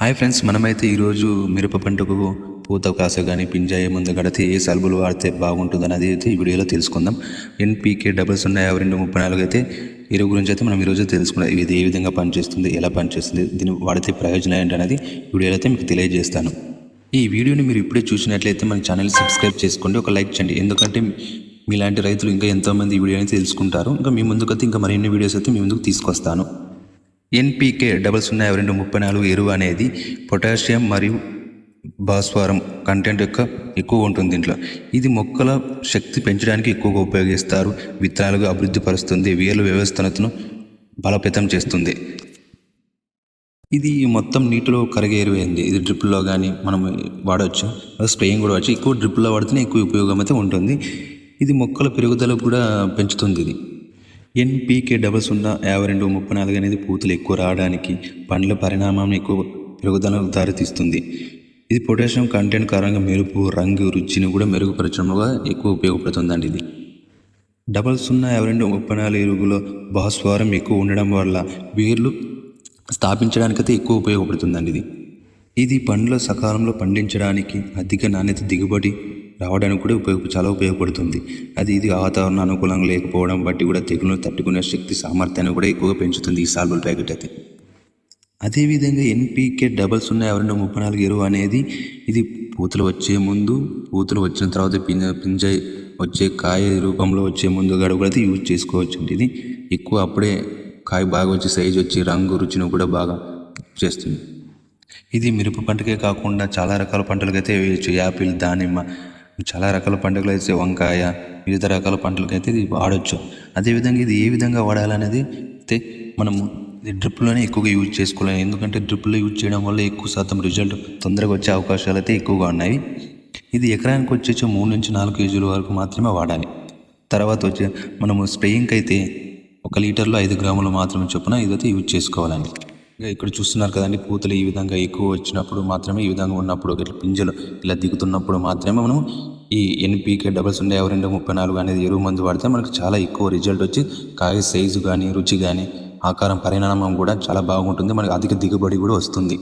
Hi friends మనమైతే ఈరోజు మిరప పంటకు పూత కాస కానీ పింజాయ ముందు గడితే ఏ సల్బులు వాడితే బాగుంటుంది అనేది అయితే ఈ వీడియోలో తెలుసుకుందాం. ఎన్పీకే డబల్స్ ఉన్నాయి యాభై రెండు ముప్పై నాలుగు అయితే ఎరువు గురించి అయితే మనం ఈరోజు తెలుసుకుందాం. ఇది ఏ విధంగా పనిచేస్తుంది ఎలా పనిచేస్తుంది దీన్ని వాడితే ప్రయోజనం ఏంటి అనేది వీడియోలో అయితే మీకు తెలియజేస్తాను. ఈ వీడియోని మీరు ఇప్పుడే చూసినట్లయితే మన ఛానల్ సబ్స్క్రైబ్ చేసుకోండి ఒక లైక్ చేయండి. ఎందుకంటే మీలాంటి రైతులు ఇంకా ఎంతోమంది ఈ వీడియోని తెలుసుకుంటారు. ఇంకా మీ ముందుకైతే ఇంకా మరిన్ని వీడియోస్ అయితే మీ ముందుకు తీసుకొస్తాను. ఎన్పికే డబల్ సున్నా యాభై రెండు ముప్పై నాలుగు ఎరువు అనేది పొటాషియం మరియు భాస్వరం కంటెంట్ యొక్క ఎక్కువ ఉంటుంది దీంట్లో. ఇది మొక్కల శక్తి పెంచడానికి ఎక్కువగా ఉపయోగిస్తారు. విత్తనాలుగా అభివృద్ధి పరుస్తుంది. వేలు వ్యవస్థను బలోపేతం చేస్తుంది. ఇది మొత్తం నీటిలో కరిగే ఎరువైంది ఇది డ్రిప్లో కానీ మనం వాడవచ్చు స్ప్రేయింగ్ కూడా వాడచ్చు. ఎక్కువ డ్రిప్లో వాడితేనే ఎక్కువ ఉపయోగం అయితే ఉంటుంది. ఇది మొక్కల పెరుగుదల కూడా పెంచుతుంది ఇది. ఎన్పీకే డబల్ సున్నా యాభై రెండు ముప్పై నాలుగు అనేది పూతలు ఎక్కువ రావడానికి పండ్ల పరిణామం ఎక్కువ పెరుగుదలకు దారితీస్తుంది. ఇది పొటాషియం కంటెంట్ కారణంగా మెరుపు రంగు రుచిని కూడా మెరుగుపరచడంలో ఎక్కువ ఉపయోగపడుతుందండి ఇది. డబల్ సున్నా యాభై రెండు ముప్పై నాలుగు ఎరుగులో భాస్వరం ఎక్కువ ఉండడం వల్ల వేర్లు స్థాపించడానికైతే ఎక్కువ ఉపయోగపడుతుందండి ఇది. ఇది పండ్ల సకాలంలో పండించడానికి అధిక నాణ్యత దిగుబడి రావడానికి కూడా ఉపయోగ చాలా ఉపయోగపడుతుంది. అది ఇది వాతావరణ అనుకూలంగా లేకపోవడం బట్టి కూడా తెగులను తట్టుకునే శక్తి సామర్థ్యాన్ని కూడా ఎక్కువగా పెంచుతుంది ఈ సాల్బుల్ ప్యాకెట్ అయితే. అదేవిధంగా ఎన్పీకే డబల్ సున్నా ఎవరి రెండు ముప్పై నాలుగు ఎరువు అనేది ఇది పూతలు వచ్చే ముందు పూతలు వచ్చిన తర్వాత పింజ పింజ వచ్చే కాయ రూపంలో వచ్చే ముందు గడువు కూడా యూజ్ చేసుకోవచ్చు. ఇది ఎక్కువ అప్పుడే కాయ బాగా వచ్చి సైజ్ వచ్చి రంగు రుచిని కూడా బాగా చేస్తుంది. ఇది మిరప పంటకే కాకుండా చాలా రకాల పంటలకైతే వేయచ్చు. యాపిల్ దానిమ్మ చాలా రకాల పండుగలు అయితే వంకాయ వివిధ రకాల పంటలకైతే ఇది వాడచ్చు. అదేవిధంగా ఇది ఏ విధంగా వాడాలనేది అయితే మనము డ్రిప్లోనే ఎక్కువగా యూజ్ చేసుకోలేము. ఎందుకంటే డ్రిప్లో యూజ్ చేయడం వల్ల ఎక్కువ శాతం రిజల్ట్ తొందరగా వచ్చే అవకాశాలు అయితే ఎక్కువగా ఉన్నాయి. ఇది ఎకరానికి వచ్చేసి మూడు నుంచి నాలుగు కేజీల వరకు మాత్రమే వాడాలి. తర్వాత వచ్చే మనము స్ప్రేయింగ్కి అయితే ఒక లీటర్లో ఐదు గ్రాములు మాత్రమే చొప్పున ఇదైతే యూజ్ చేసుకోవాలండి. ఇక్కడ చూస్తున్నారు కదండి. పూతలు ఈ విధంగా ఎక్కువ వచ్చినప్పుడు మాత్రమే ఈ విధంగా ఉన్నప్పుడు ఇట్లా పింజలు ఇలా దిగుతున్నప్పుడు మాత్రమే మనం ఈ ఎన్పీకే డబల్స్ ఉండే ఎవరు రెండు ముప్పై నాలుగు అనేది ఎరువు మందు వాడితే మనకు చాలా ఎక్కువ రిజల్ట్ వచ్చి కాయ సైజు కానీ రుచి కానీ ఆకారం పరిణామం కూడా చాలా బాగుంటుంది. మనకు అధిక దిగుబడి కూడా వస్తుంది.